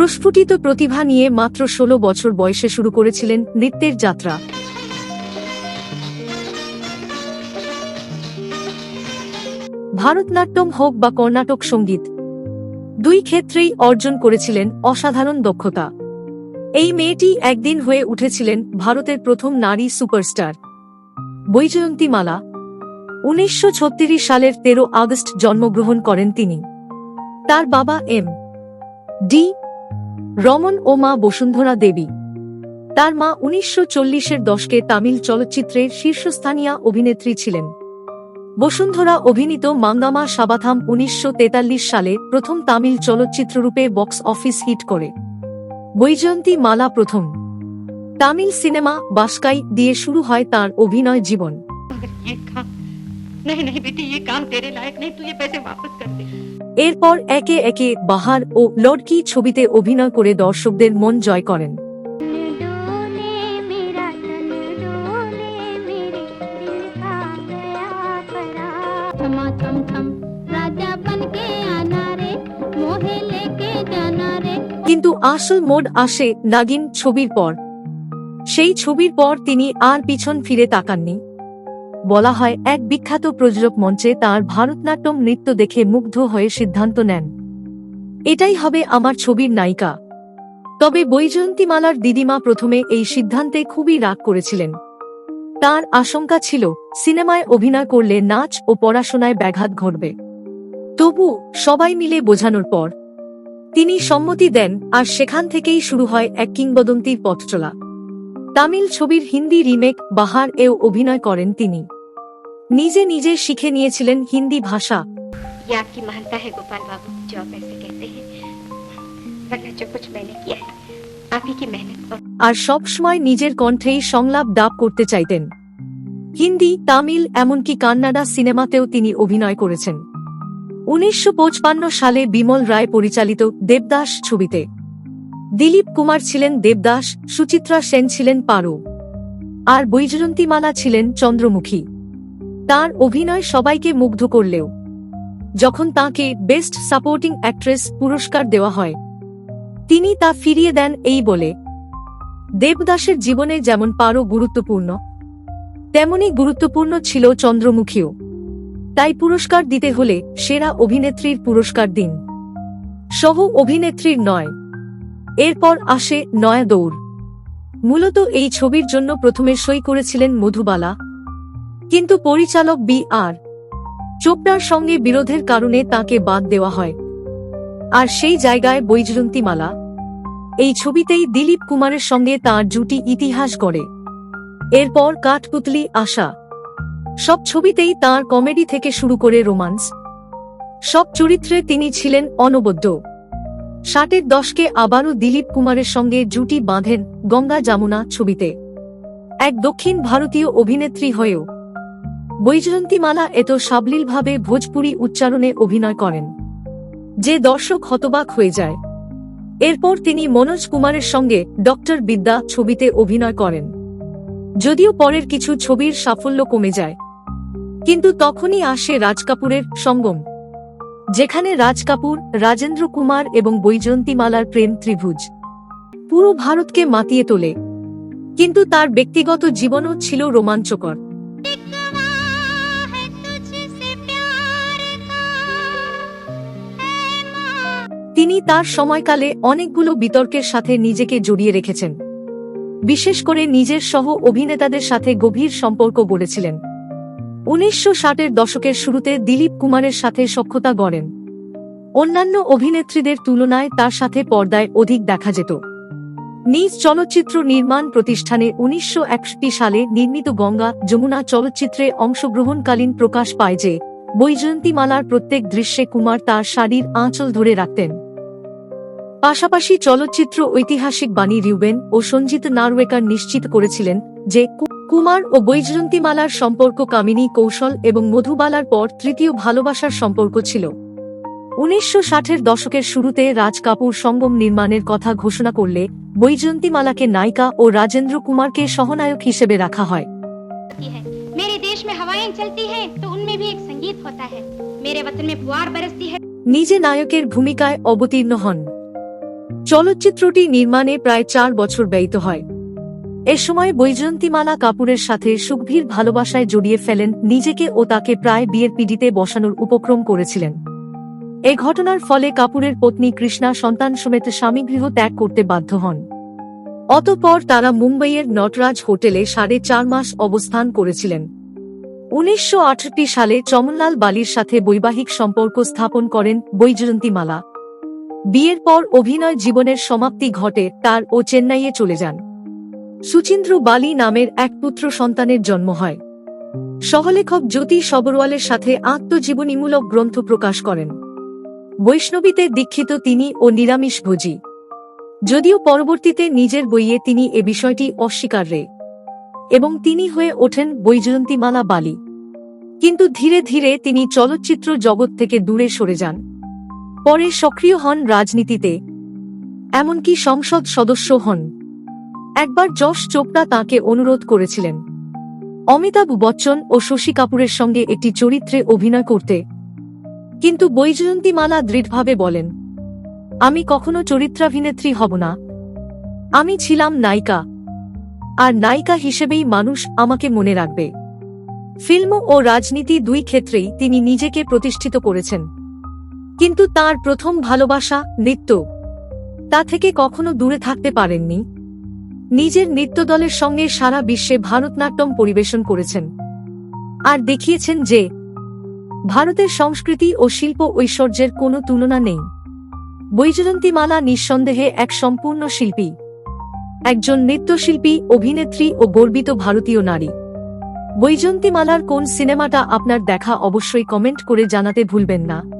অস্ফুটিত প্রতিভা নিয়ে মাত্র ষোলো বছর বয়সে শুরু করেছিলেন নৃত্যের যাত্রা। ভারতনাট্যম হোক বা কর্ণাটক সংগীত, দুই ক্ষেত্রেই অর্জন করেছিলেন অসাধারণ দক্ষতা। এই মেয়েটি একদিন হয়ে উঠেছিলেন ভারতের প্রথম নারী সুপারস্টার। বৈজয়ন্তী মালা উনিশশো সালের তেরো আগস্ট জন্মগ্রহণ করেন তিনি। তার বাবা এম ডি রমন ও মা বসুন্ধরা দেবী তার মা উনিশশো চল্লিশের দশকে তামিল চলচ্চিত্রের শীর্ষস্থানীয় অভিনেত্রী ছিলেন বসুন্ধরা অভিনীত মাঙ্গামা সাবাথাম উনিশশো সালে প্রথম তামিল চলচ্চিত্ররূপে বক্স অফিস হিট করে বৈজয়ন্তী মালা প্রথম তামিল সিনেমা বাস্কাই দিয়ে শুরু হয় তার অভিনয় জীবন मगर ये काम नहीं नहीं बेटी ये काम तेरे लायक नहीं तू ये पैसे वापस कर दे এরপর একে একে বাহার ও লড়কি ছবিতে অভিনয় করে দর্শকদের মন জয় করেন। কিন্তু আসল মোড আসে নাগিন ছবির পর। সেই ছবির পর তিনি আর পিছন ফিরে তাকাননি। বলা হয়, এক বিখ্যাত প্রযোজক মঞ্চে তার ভারতনাট্যম নৃত্য দেখে মুগ্ধ হয়ে সিদ্ধান্ত নেন। এটাই হবে আমার ছবির নায়িকা। তবে বৈজয়ন্তীমালার দিদিমা প্রথমে এই সিদ্ধান্তে খুবই রাগ করেছিলেন। তার আশঙ্কা ছিল, সিনেমায় অভিনয় করলে নাচ ও পড়াশোনায় ব্যাঘাত ঘটবে। তবু সবাই মিলে বোঝানোর পর, তিনি সম্মতি দেন আর সেখান থেকেই শুরু হয় এক কিংবদন্তির পথ চলা তামিল ছবির হিন্দি রিমেক বাহার এও অভিনয় করেন তিনি। নিজে নিজে শিখে নিয়েছিলেন হিন্দি ভাষা। আর সবসময় নিজের কণ্ঠেই সংলাপ ডাব করতে চাইতেন। হিন্দি তামিল এমনকি কান্নাডা সিনেমাতেও তিনি অভিনয় করেছেন। উনিশশো সালে বিমল রায় পরিচালিত দেবদাস ছবিতে। দিলীপ কুমার ছিলেন দেবদাস, সুচিত্রা সেন ছিলেন পারো। আর বৈজয়ন্তীমালা ছিলেন চন্দ্রমুখী। তার অভিনয় সবাইকে মুগ্ধ করলেও। যখন তাকে বেস্ট সাপোর্টিং অ্যাক্ট্রেস পুরস্কার দেওয়া হয়। তিনি তা ফিরিয়ে দেন এই বলে। দেবদাসের জীবনে যেমন পারো গুরুত্বপূর্ণ, তেমনি গুরুত্বপূর্ণ ছিল চন্দ্রমুখীও। তাই পুরস্কার দিতে হলে সেরা অভিনেত্রীর পুরস্কার দিন। সহ অভিনেত্রীর নয়। এরপর আসে নয়া দৌড়। মূলত এই ছবির জন্য প্রথমে সই করেছিলেন মধুবালা। কিন্তু পরিচালক বি আর। চোপড়ার সঙ্গে বিরোধের কারণে তাকে বাদ দেওয়া হয়। আর সেই জায়গায় বৈজয়ন্তীমালা। এই ছবিতেই দিলীপ কুমারের সঙ্গে তার জুটি ইতিহাস গড়ে। এরপর কাঠপুতলি, আশা। সব ছবিতেই তার কমেডি থেকে শুরু করে রোমান্স। সব চরিত্রে তিনি ছিলেন অনবদ্য। ষাটের দশকে আবারও দিলীপ কুমারের সঙ্গে জুটি বাঁধেন গঙ্গা যমুনা ছবিতে। এক দক্ষিণ ভারতীয় অভিনেত্রী হয়েও বৈজয়ন্তীমালা এত সাবলীলভাবে ভোজপুরি উচ্চারণে অভিনয় করেন, যে দর্শক হতবাক হয়ে যায়। এরপর তিনি মনোজ কুমারের সঙ্গে ডক্টর বিদ্যা ছবিতে অভিনয় করেন। যদিও পরের কিছু ছবির সাফল্য কমে যায়, কিন্তু তখনই আসে রাজ কাপুরের সঙ্গম। যেখানে রাজ কাপুর, রাজেন্দ্র কুমার এবং বৈজয়ন্তীমালার প্রেম ত্রিভুজ। পুরো ভারতকে মাতিয়ে তোলে। কিন্তু তার ব্যক্তিগত জীবনও ছিল রোমাঞ্চকর। তিনি তার সময়কালে অনেকগুলো বিতর্কের সাথে নিজেকে জড়িয়ে রেখেছেন। বিশেষ করে নিজের সহ অভিনেতাদের সাথে গভীর সম্পর্ক গড়েছিলেন। উনিশশো ষাটের দশকের শুরুতে দিলীপ কুমারের সাথে সখ্যতা গড়েন। অন্যান্য অভিনেত্রীদের তুলনায় তার সাথে পর্দায় অধিক দেখা যেত। নিজ চলচ্চিত্র নির্মাণ প্রতিষ্ঠানে উনিশশো সালে নির্মিত গঙ্গা যমুনা চলচ্চিত্রে অংশগ্রহণকালীন প্রকাশ পায় যে, বৈজয়ন্তীমালার প্রত্যেক দৃশ্যে কুমার তার শাড়ির আঁচল ধরে রাখতেন। পাশাপাশি চলচ্চিত্র ঐতিহাসিক বাণী রিউবেন ও সঞ্জিত নারওয়েকার নিশ্চিত করেছিলেন যে কুমার ও বৈজয়ন্তীমালার সম্পর্ক কামিনী কৌশল এবং মধুবালার পর তৃতীয় ভালোবাসার সম্পর্ক ছিল। উনিশশো ষাটের দশকের শুরুতে রাজ কাপুর সঙ্গম নির্মাণের কথা ঘোষণা করলে বৈজয়ন্তীমালাকে নায়িকা ও রাজেন্দ্র কুমারকে সহনায়ক হিসেবে রাখা হয়। নিজে নায়কের ভূমিকায় অবতীর্ণ হন। চলচ্চিত্রটি নির্মাণে প্রায় চার বছর ব্যয়িত হয়। এ সময় বৈজয়ন্তীমালা কাপুরের সাথে সুগভীর ভালোবাসায় জড়িয়ে ফেলেন নিজেকে ও তাকে প্রায় বিয়ের পিডিতে বসানোর উপক্রম করেছিলেন। এ ঘটনার ফলে কাপুরের পত্নী কৃষ্ণা সন্তান সমেত স্বামীগৃহ ত্যাগ করতে বাধ্য হন। অতঃপর তারা মুম্বাইয়ের নটরাজ হোটেলে সাড়ে চার মাস অবস্থান করেছিলেন। উনিশশো সালে চমনলাল বালির সাথে বৈবাহিক সম্পর্ক স্থাপন করেন বৈজয়ন্তীমালা। বিয়ের পর অভিনয় জীবনের সমাপ্তি ঘটে তার ও চেন্নাইয়ে চলে যান। সুচিন্দ্র বালি নামের এক পুত্র সন্তানের জন্ম হয়। সহলেখক জ্যোতি সবরওয়ালের সাথে আত্মজীবনীমূলক গ্রন্থ প্রকাশ করেন। বৈষ্ণবীতে দীক্ষিত তিনি ও নিরামিষভোজী যদিও পরবর্তীতে নিজের বইয়ে তিনি এ বিষয়টি অস্বীকার রে। এবং তিনি হয়ে ওঠেন বৈজয়ন্তীমালা বালি। কিন্তু ধীরে ধীরে তিনি চলচ্চিত্র জগৎ থেকে দূরে সরে যান। পরে সক্রিয় হন রাজনীতিতে। এমনকি সংসদ সদস্য হন। একবার যশ চোপড়া তাঁকে অনুরোধ করেছিলেন। অমিতাভ বচ্চন ও শশী কাপুরের সঙ্গে একটি চরিত্রে অভিনয় করতে। কিন্তু বৈজয়ন্তীমালা দৃঢ়ভাবে বলেন, আমি কখনো চরিত্রাভিনেত্রী হব না। আমি ছিলাম নায়িকা। আর নায়িকা হিসেবেই মানুষ আমাকে মনে রাখবে। ফিল্ম ও রাজনীতি দুই ক্ষেত্রেই তিনি নিজেকে প্রতিষ্ঠিত করেছেন। কিন্তু তার প্রথম ভালোবাসা, নৃত্য, তা থেকে কখনো দূরে থাকতে পারেননি। নিজের নৃত্যদলের সঙ্গে সারা বিশ্বে ভারতনাট্যম পরিবেশন করেছেন। আর দেখিয়েছেন যে, ভারতের সংস্কৃতি ও শিল্প ঐশ্বর্যের কোনো তুলনা নেই। বৈজয়ন্তীমালা নিঃসন্দেহে এক সম্পূর্ণ শিল্পী। একজন নৃত্যশিল্পী, অভিনেত্রী ও গর্বিত ভারতীয় নারী। বৈজয়ন্তীমালার কোন সিনেমাটা আপনার দেখা অবশ্যই কমেন্ট করে জানাতে ভুলবেন না।